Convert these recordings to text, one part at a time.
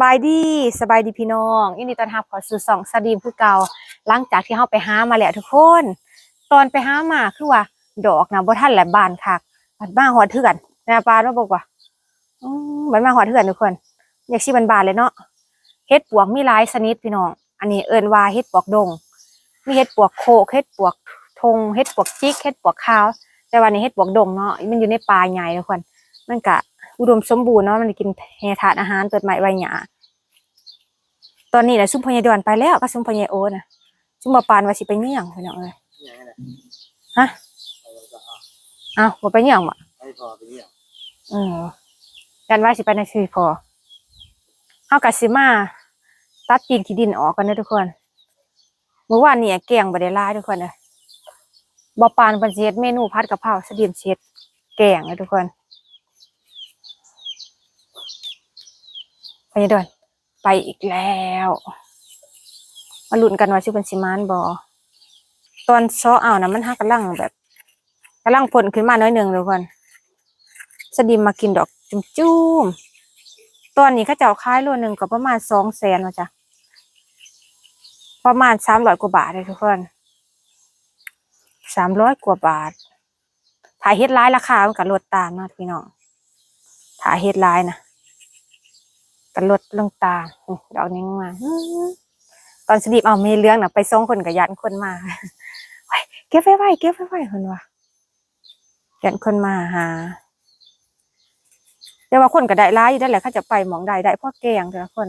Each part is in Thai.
สบายดีสบายดีพี่น้องยินดีต้อนรับเขอสู่สองสดีมคือเก่าหลังจากที่เฮาไปหามาแล้วทุกคน ตอนไปหามาคือว่า ดอกนะบ่ทันแหละบานคักบัดมาหอดเถื่อนนะปลาว่าบอกว่าอืมบัดมาหอดเถื่อนทุกคน อยากสิบานๆเลยเนาะเฮ็ดปวกมีหลายชนิดพี่น้อง อันนี้เอิ้นว่าเฮ็ดปวกดง มีเฮ็ดปวกโคกเฮ็ดปวกทงเฮ็ดปวกจิกเฮ็ดปวกขาว แต่ว่านี่เฮ็ดปวกดงเนาะมันอยู่ในป่าใหญ่ทุกคน มันก็ อุดมสมบูรณ์เนาะมันได้กินแหทานอาหารต้นไม้ใบหญ้าตอนนี้นะซุ่มพญาดอนไปแล้วก็ซุ่มพญาโอนะซุ่มบปานว่าสิไปเมี่ยงพี่น้องเอ้ยเนี่ยแหละฮะเอาแล้วก็เอาอ้าวบ่ไปเมี่ยงบ่ให้พอไปเนี่ยเออกันว่าสิไปในชีวิตพอเฮาก็สิมาตัดตีนขี้ดินออกกันเด้อทุกคนเมื่อวานนี่แกงบ่ได้หลายทุกคนเด้อบ่ปานเพิ่นสิเฮ็ดเมนูผัดกะเพราสะเดียมสิเฮ็ดแกงเด้อทุกคน พญาดอนไปอีกแล้ว มาลุ้นกันว่าสิเป็นสิมานบอตอนซ้อเอานะมันหักกำลังแบบกำลังผลขึ้นมาน้อยหนึ่งทุกคนสดิมมากินดอกจุ่มจุ่มตอนนี้ข้าเจ้าขายโลหนึ่งก็ประมาณสองแสนว่าจ้ะประมาณสามร้อยกว่าบาทเลยทุกคนสามร้อยกว่าบาทถ่ายเฮ็ดร้ายราคามันก็ลดตามนาะพี่น้องถ่ายเฮ็ดร้ายนะ ก็ลดลงตาดอกนี้มาตอนสดิบเอาเมเลี้ยงนะไปส่งคนกับยันคนมาเก็บไว้ไว้เก็บไว้ไว้คนว่ายันคนมาหาแต่ว่าคนก็ได้ร้ายอยู่ได้นแหละเขาจะไปหมองใดได้พ่อแกงแต่ละคน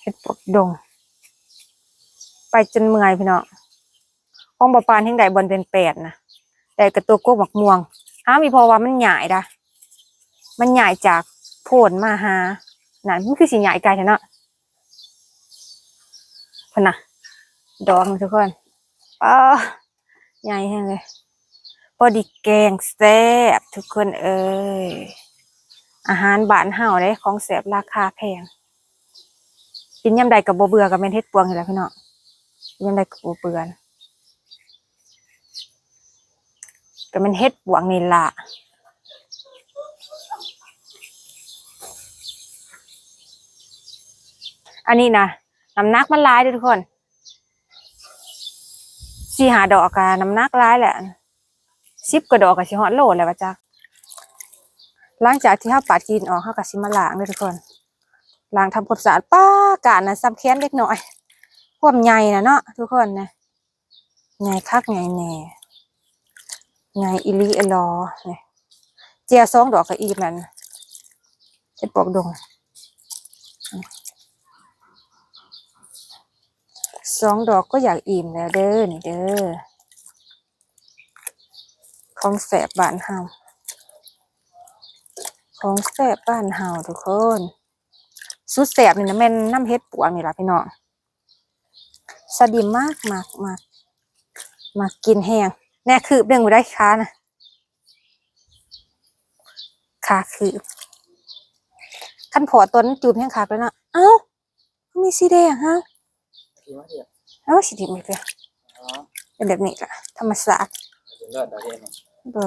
เฮ็ดปวกดง ไปจนเมื่อยพี่เน้องห้องบาปานแห่งใดบนเป็นแปดนะแต่กระตัวโก้หมักม่วง อ้ามีพอว่ามันใหญ่ดะมันใหญ่จากโผลมาหานั่นมันคือสีใหญ่ไกลแท้เนาะพนนะดอกมันทุกคนป้าใหญ่แห้งเลยพอดีแกงแซ่บทุกคนเอ้ยอาหารบ้านเฮาได้ของแซ่บราคาแพงกินยำใดกับโบเบื่อกับเมนเฮ็ดปวงอยู่แล้วพี่น้องยำใดกับโบเบื่อนะ กับเมนเฮ็ดปวงนี่ละอันนี้นะน้ำหนักมันร้ายเด้อทุกคนสี่หาดอกกะน้ำหนักร้ายแหละสิบกว่าดอกกับชิฮอตโลแหละวะจ๊ะหลังจากที่เฮาปาดกินออกเฮากับสิมาล้างเด้อทุกคนล้างทำความสะอาดป้ากาดนะซ้ำแค้นเล็กน้อยความใหญ่นะเนาะทุกคนนะใหญ่คักใหญ่แหน่ ใหญ่อีหลีอลอเนี่ยเจียสองดอกกับอีกนั่นเห็ดปอกดงสองดอกก็อยากอิ่มแล้วเด้อนี่เด้อของแสบบ้านเฮาของแสบบ้านเฮาทุกคนสุดแสบนี่นะแม่นน้ำเฮ็ดปวงนี่ล่ะพี่น้องสดิมมากมากมากมากกินแห้ง แน่คืบเรื่องบ่ได้ค้านะขาคืบขั้นพอตัวนั้นจูบแห้งขาดแล้วเนาะเอ้ามีสีแดงฮะคิดว่าเดี๋ยวแล้วสิดิไม่เป็นอ๋อเป็นแบบนี้แหละธรรมศาสตร์เอดดาวเด่นเบอ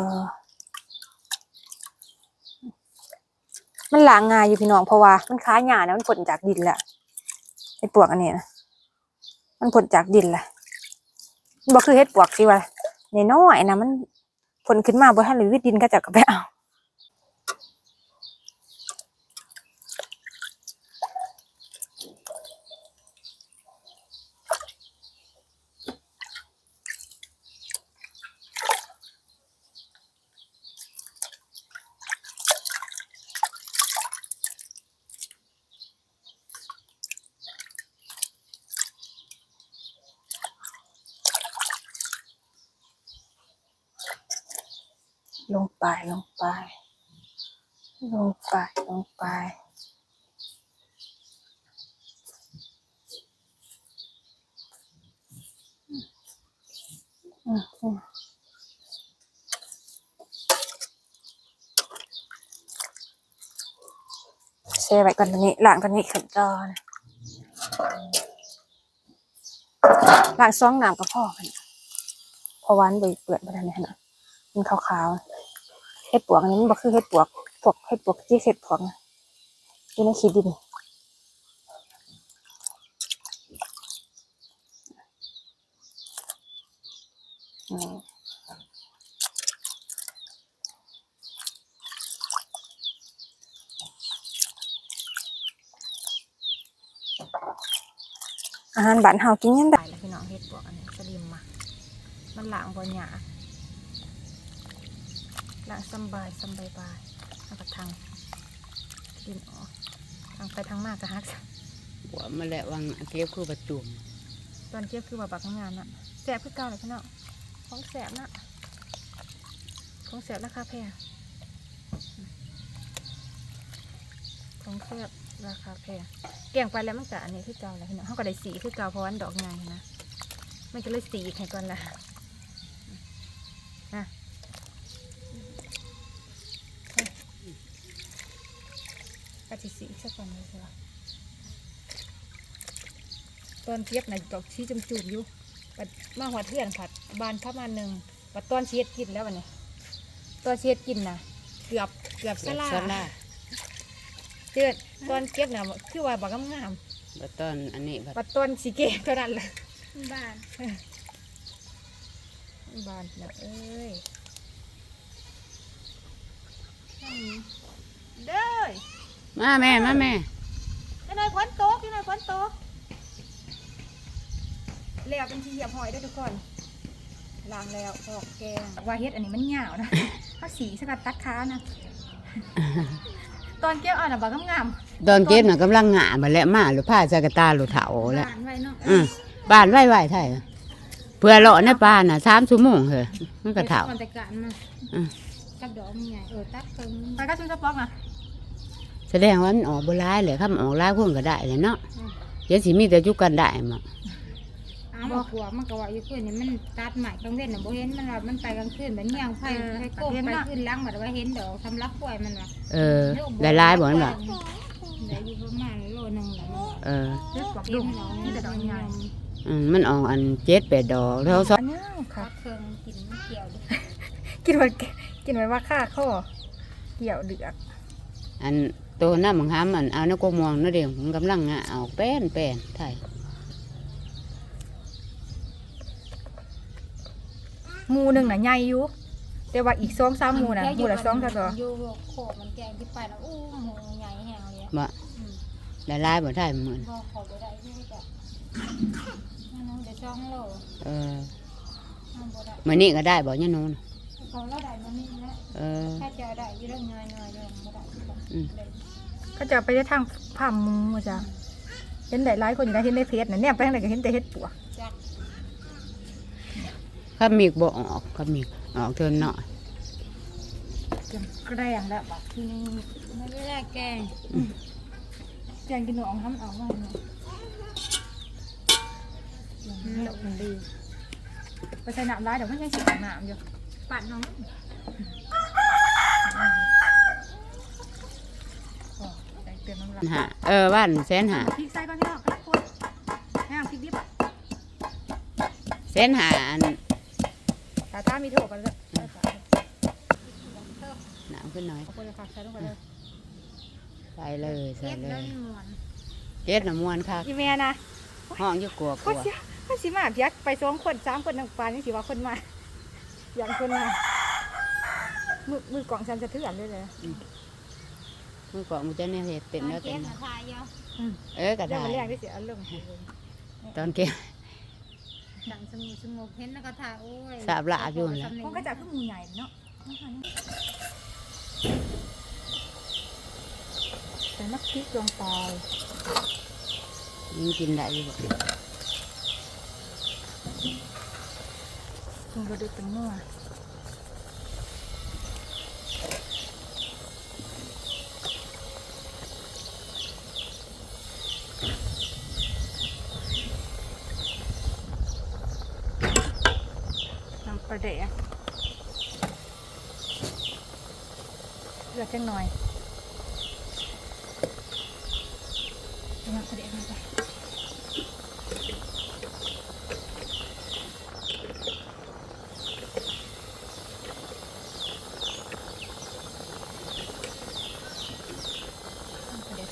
มันหลางงายอยู่พี่น้องเพราะว่ามันค้าหยานะมันผลจากดินแหละไอ้ปวกอันนี้นะมันผลจากดินแหละมันบ่คือเฮ็ดปวกสิว่าในน้อยๆนะมันผลขึ้นมาบ่ทันหรือวิดินก็จะกับไปเอาลง ไปลงไป ลงไปลงไป อืมอืมเซไว้ก่อนตัวนี้ล้างตัวนี้ขึ้นก่อนล้างซองน้ำก็พอกันเพราะวามันใบเปื่อนไปแล้วเนี่ยนะมันขาวๆ ห็ดปวกนี้มันบ่คือเห็ดปวกพวกเห็ดพวกจี้เห็ดพวกอยู่ในขี้ดินอาหารบ้านเฮากินยังได้แล้วพี่น้องเฮ็ดพวกอันนี้สลิมมา มันหล้างบ่หยา ล้างสำบายสำบายบายแล้วก็ทางดินออกทางไปทางมากก็ฮักหัวมาแล้ววังเก็บคือประจุมตอนเก็บคือว่าบักงานน่ะแสบคือเก่าเลยพี่น้องของแสบน่ะของแสบราคาแพงของแสบราคาแพงเกี่ยงไปแล้วมันก็อันนี้คือเก่าเลยพี่น้องเขาก็ได้สีคือเก่าเพราะว่ามันดอกใหญ่นะมันก็เลยสีอีกให้ก่อนละอะ ก็จะสีอีกสักก่อนเลยสิวะตอนเทียบนะดอกชี้จมจูบอยู่ปัดมาหัวเทือนผัดบานพระมาหนึ่งปัดตอนเชียดกินแล้ววันนี้ตอนเชียดกินนะเกือบเกือบสเก็บลาสลาเจือตอนเก็บนะคือว่าบักงามบัดตอนอันนี้บัดๆปัดตอนสีเกเท่านั้นแหละบ้านบานนะเอ้ยเด้อ มาแม่มาแม่พี่นายฝนตกพี่นายฝนตกแล้วเป็นที่เหยียบหอยได้อทุกคนล้างแล้วออกแกงว่าเฮ็ดอันนี้มันเหงาวนะถ้าสีสกัดตัดค้านะตอนเก็บเอาน่ะบักงามตอนเก็บน่ะกำลังหงามาแล้วมาหรือผ้าจักรตาหรือเถาแล้วบ้านไว้เนาะอืมบ้านไหวไหวไทยเพื่อเลาะในป่าน่ะสามชั่วโมงเหรอมันก็เถาก่อนแต่การมาอืมกับดอกมันใหญ่เออตัดเพิ่งๆไปก็ชุ่มสปอกนะ แสดงว่ามันออกโบราณเลยถ้ามันออกร้ายพวกก็ได้เลยเนาะเดี๋ยวสิมีแต่จุกกันได้มั้งอ้าวขวบมันก็ว่าอยู่คืนนี่มันตัดใหม่กลางเว้นน่ะบ่เห็นมันว่ามันไปกลางคืนแบบเงี้ยงไฟไฟโก้ไปขึ้นล้างแบบว่าเห็นดอกทำรักป่วยมันว่าเออได้ร้ายบ่นั่นบ่ได้อยู่ประมาณโลนึงแหละเออเลือกปอกเห็ดุนงดอกนี่แต่ดอกใหญ่อืมมันออกอันเจ็ดแปดดอกแล้วสองอันนี้ค่ะ ตัดเพิ่งกินเกี่ยวดิกินไว้กินไว้ว่าค่าข้อเกี่ยวเดือกอัน ตัวน้ำมังหามอันเอาในกวมองนั่นเดียวมันกำลังอะเอาแป้นแป้นไทยหมูหนึ่งน่ะใหญ่อยู่แต่ว่าอีกสองสามหมูน่ะหมูละสองเท่าตัวอยู่โคมันแกงที่ไปแล้วอู้หมูใหญ่แหงเลยบ่อืมได้ร้ายบ่ไทยเหมือนบ่ขอบ่ได้ที่จะนั่นน้องเดี๋ยวช่องโลเออน้องบ่ได้มื่อนี้ก็ได้บ่ยะนูนเขาเราได้บ่นี่แหละเออถ้าจะได้อยืดเงยเงยเดิมบ่ได้ อืมก็จะไปได้ทางผ่าหมูจ้ะเห็นได้หลายคนอยู่นะเห็นได้เพชรน่ะเนี่ยไปทางไหนก็เห็นแต่เห็ดปัวจักข้ามีกบ่ออกข้ามีกออกเทินหน่อยจนแกล้งแล้วบักที่นี่ไม่ได้แกงแกงกินหนูเองทำเอาไว้เนาะดอกมันดีไปใส่น้ำร้ายเดี๋ยวมันยังสีน้ำอยู่ปั่นน้อง อ๋อใส่เตือนน้ำลาย หาเออบ้านแสนหาพริกใส่ก่อนพี่น้องครับคนแห้งพริกดิบแสนหาอันตาตามีโถกันเลยหนาวขึ้นหน่อยเอาคนละฝากใส่ลงไปเลยใส่เลยใส่เก็บเลเดิยนหมวนเจ็ดน้ำมวนค่ะอีเมียนะห้องอยู่กลัวกก็ลัวสิก็สิมาเพียกไปสองคนสามคนนังปานนี่สิว่าคนมาอย่างคนมามือมือกล่องฉันจะเถื่อนเลยเลย มือก่อนมันจะเนี่ยเห็ดเป็นแล้วเก็เต็บมมาทายเยอะเออก็เดี๋ยวได้มันแรงได้เสียอารมณ์ตอนเก็บดังสงบสงบเห็นแล้วก็ทายโอ้ยสาบหลาบอยู่นั่นแหละคงก็จะขึ้นมูใหญ่เนาะใส่มักพริกลงไปยังกินได้อยู่บ่กินกระดูกเป็นมั่วน้ำปลา เดะเลือดจังหน่อยน้ำปลาเดะลงไป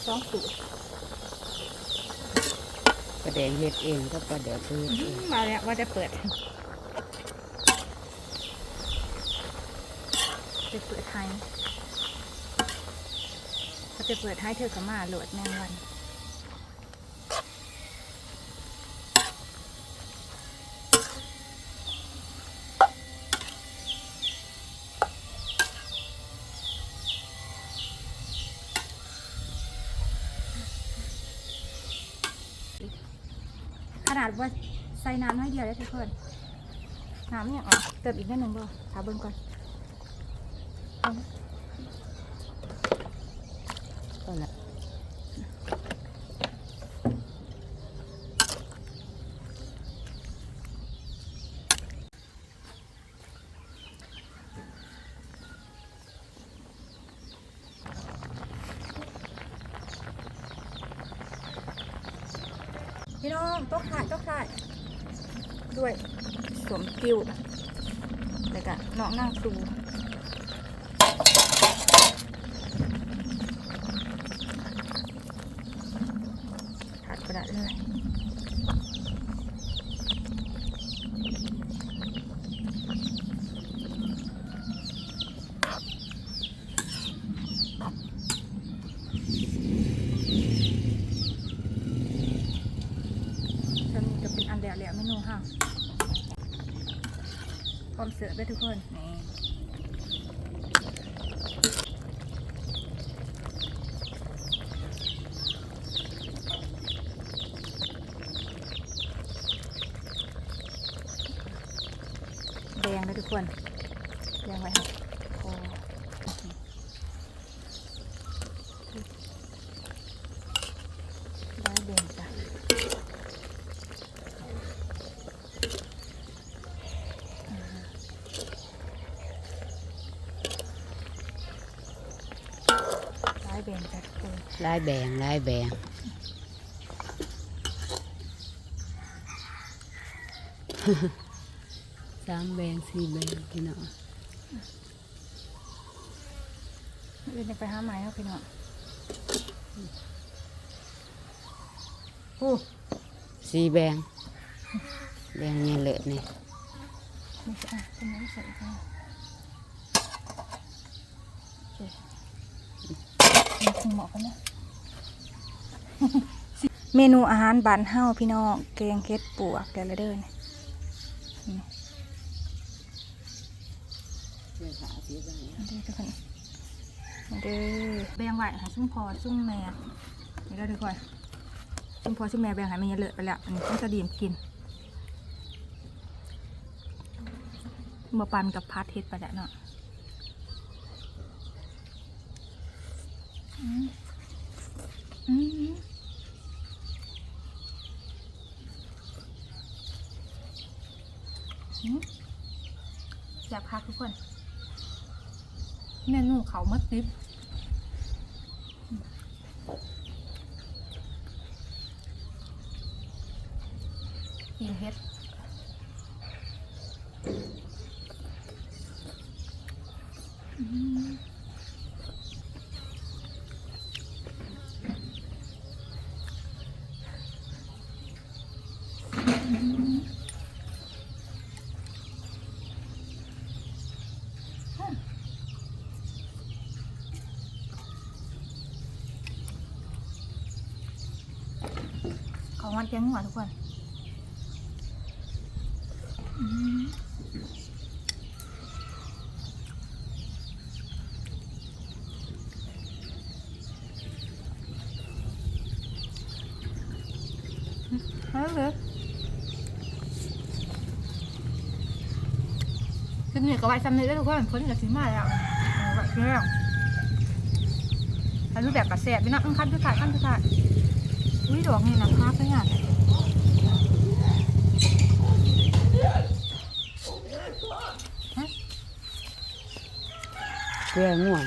สองสูตรประแดงเฮ็ดเองก็ประแดงเฮ็ดเองมาแล้วว่าจะเปิด จะเปิดไทยเขาจะเปิดให้เธอกับมาโหลดแมงวันขนาดว่าใส่น้ำน้อยเดียวได้ทุกคน น้ำเนี่ยอ๋อเติมอีกนิดหนึ่งบ่ถาเบิ่งก่อน ก็ละพี่น้องตกถ่ายตกถ่ายด้วยสวมติวแล้วก็น้องนั่งตู้ดกระดาษเลย จะมีจะเป็นอันเดียวแล้วเมนู ค่ะพร้อมเสิร์ฟได้ทุกคนนี่แดงเลยทุกคนแดงไว้ค่ะโอ้ได้แดงจ้ะ ร้ายเบนจัดคุณ ลายแบงลายแบงสามแบงสี่แบงพี่น้องเล่นไปหาไม้เนาะพี่น้องอู้สี่แบงแบงเนี่ยเลอะนี่ไม่ใช่อะตรงนี้ใส่ไปโอเคมันคงเหมาะกันนะ เมนูอาหารบ้านเฮาพี่น้องแกงเค็ดปวกเดี๋ยวละเด้อนี่นี่มาเด้อทุกคนเด้อแบ่งไว้ให้ซุ่มพอซุ่มแม่นี่แล้วทุกคนซุ่มพอซุ่มแม่แบ่งให้แม่เยอะเลอะไปแล้วอันนี้ต้องจะดีมกินมาปันกับพัดเฮ็ดไปแล้วเนาะอืมอืม อยากพักทุกคนเมนูเขามัดดิบกินเฮ็ดอืม ของวันแกงหัวทุกคนอืมเอาเลยคือเหนื่อกับไว้ซ้ำเลยได้ทุกคนพ้นจากสิมาแล้วเอาไว้เรื่องอันรูปแบบกระแสบไปนะอื้อขั้นทุกถ่ายขั้นทุกถ่ายอุ้ยดอกนี่นะภาพไม่งาน เกลือง่วง